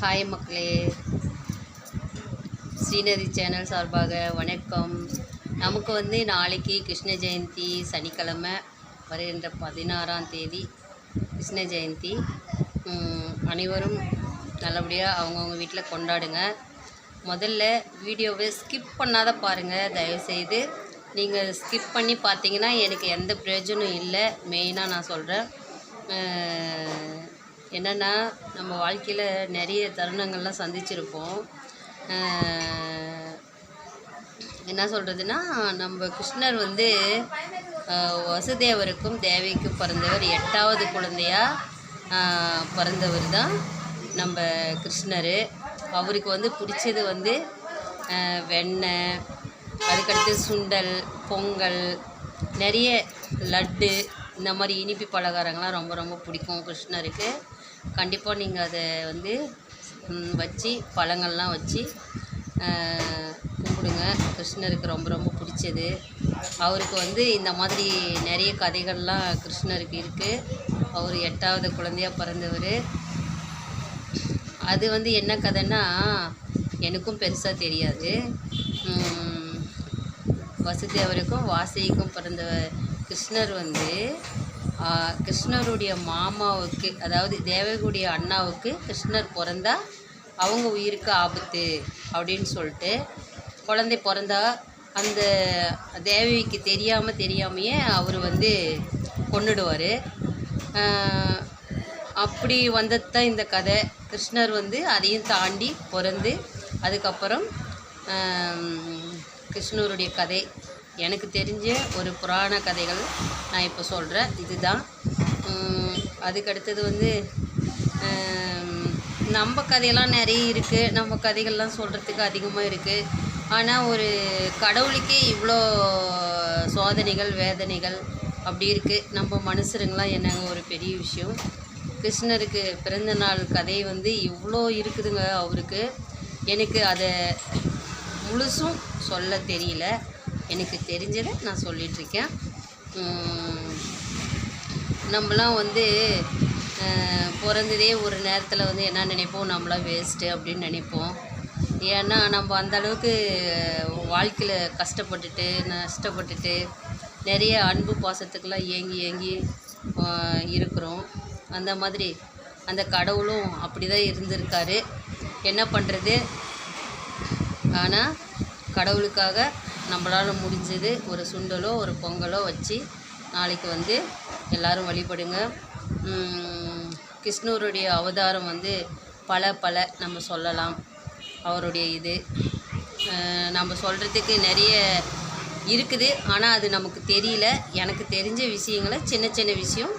Hi மக்களே. Srinathi channel சார்பாக வணக்கம். நமக்கு வந்து நாளைக்கு கிருஷ்ண ஜெயந்தி சனிக்கிழமை வருகின்ற பதினாறாம் தேதி கிருஷ்ண ஜெயந்தி. அனைவரும் நல்லபடியாக அவங்கவுங்க வீட்டில் கொண்டாடுங்க. முதல்ல வீடியோவை ஸ்கிப் பண்ணாத பாருங்கள் தயவுசெய்து நீங்கள் ஸ்கிப் பண்ணி பார்த்தீங்கன்னா எனக்கு எந்த பிரயோஜனம் இல்லை. மெயினாக நான் சொல்கிறேன் என்னென்னா நம்ம வாழ்க்கையில் நிறைய தருணங்கள்லாம் சந்திச்சிருப்போம். என்ன சொல்கிறதுனா நம்ம கிருஷ்ணர் வந்து வசுதேவருக்கும் தேவிக்கும் பிறந்தவர். எட்டாவது குழந்தையா பிறந்தவர் தான் நம்ம கிருஷ்ணர். அவருக்கு வந்து பிடிச்சது வந்து வெண்ணெய் அதுக்கடுத்து சுண்டல் பொங்கல் நிறைய லட்டு இந்த மாதிரி இனிப்பு பலகாரங்கள்லாம் ரொம்ப ரொம்ப பிடிக்கும் கிருஷ்ணருக்கு. கண்டிப்பாக நீங்கள் அதை வந்து வச்சு பழங்கள்லாம் வச்சு கும்பிடுங்க. கிருஷ்ணருக்கு ரொம்ப ரொம்ப பிடிச்சது. அவருக்கு வந்து இந்த மாதிரி நிறைய கதைகள்லாம் கிருஷ்ணருக்கு இருக்குது அவர் எட்டாவது குழந்தையா பிறந்தவர். அது வந்து என்ன கதைன்னா எனக்கும் பெருசாக தெரியாது. வசுதேவருக்கும் வாசிக்கும் பிறந்த கிருஷ்ணர் வந்து கிருஷ்ணருடைய மாமாவுக்கு அதாவது தேவகுடைய அண்ணாவுக்கு கிருஷ்ணர் பிறந்தா அவங்க உயிருக்கு ஆபத்து அப்படின்னு சொல்லிட்டு குழந்தை பிறந்தா அந்த தேவிக்கு தெரியாமல் தெரியாமையே அவர் வந்து கொன்னுடுவார். அப்படி வந்தது தான் இந்த கதை. கிருஷ்ணர் வந்து அதையும் தாண்டி பிறந்து அதுக்கப்புறம் கிருஷ்ணருடைய கதை. எனக்கு தெரிஞ்ச ஒரு புராண கதைகள் நான் இப்போ சொல்கிறேன் இதுதான். அதுக்கடுத்தது வந்து நம்ம கதையெல்லாம் நிறைய இருக்குது நம்ம கதைகள்லாம் சொல்கிறதுக்கு அதிகமாக இருக்குது ஆனால் ஒரு கடவுளுக்கே இவ்வளோ சோதனைகள் வேதனைகள் அப்படி இருக்குது நம்ம மனுஷருங்களாம் என்னங்க ஒரு பெரிய விஷயம். கிருஷ்ணருக்கு பிறந்த நாள் கதை வந்து இவ்வளோ இருக்குதுங்க அவருக்கு. எனக்கு அதை முழுசும் சொல்ல தெரியல. எனக்கு தெரிஞ்சதை நான் சொல்லிகிட்ருக்கேன் நம்மளாம் வந்து பிறந்ததே ஒரு நேரத்தில் வந்து என்ன நினைப்போம்? நம்மளாம் வேஸ்ட்டு அப்படின்னு நினைப்போம். ஏன்னா நம்ம அந்த அளவுக்கு வாழ்க்கையில் கஷ்டப்பட்டுட்டு நஷ்டப்பட்டுட்டு நிறைய அன்பு பாசத்துக்கெல்லாம் ஏங்கி ஏங்கி இருக்கிறோம். அந்த மாதிரி அந்த கடவுளும் அப்படி தான் இருந்திருக்காரு. என்ன பண்ணுறது ஆனால் கடவுளுக்காக நம்மளால் முடிஞ்சது ஒரு சுண்டலோ ஒரு பொங்கலோ வச்சு நாளைக்கு வந்து எல்லோரும் வழிபடுங்க. கிருஷ்ணருடைய அவதாரம் வந்து பல பல நம்ம சொல்லலாம். அவருடைய இது. நம்ம சொல்கிறதுக்கு நிறைய இருக்குது. ஆனால் அது நமக்கு தெரியல. எனக்கு தெரிஞ்ச விஷயங்களை சின்ன சின்ன விஷயம்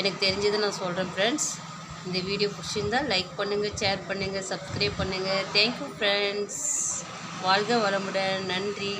எனக்கு தெரிஞ்சதை நான் சொல்கிறேன் ஃப்ரெண்ட்ஸ் இந்த வீடியோ பிடிச்சிருந்தால் லைக் பண்ணுங்கள் ஷேர் பண்ணுங்கள் சப்ஸ்கிரைப் பண்ணுங்கள் தேங்க்யூ ஃப்ரெண்ட்ஸ் வாழ்க வளமுடன். நன்றி.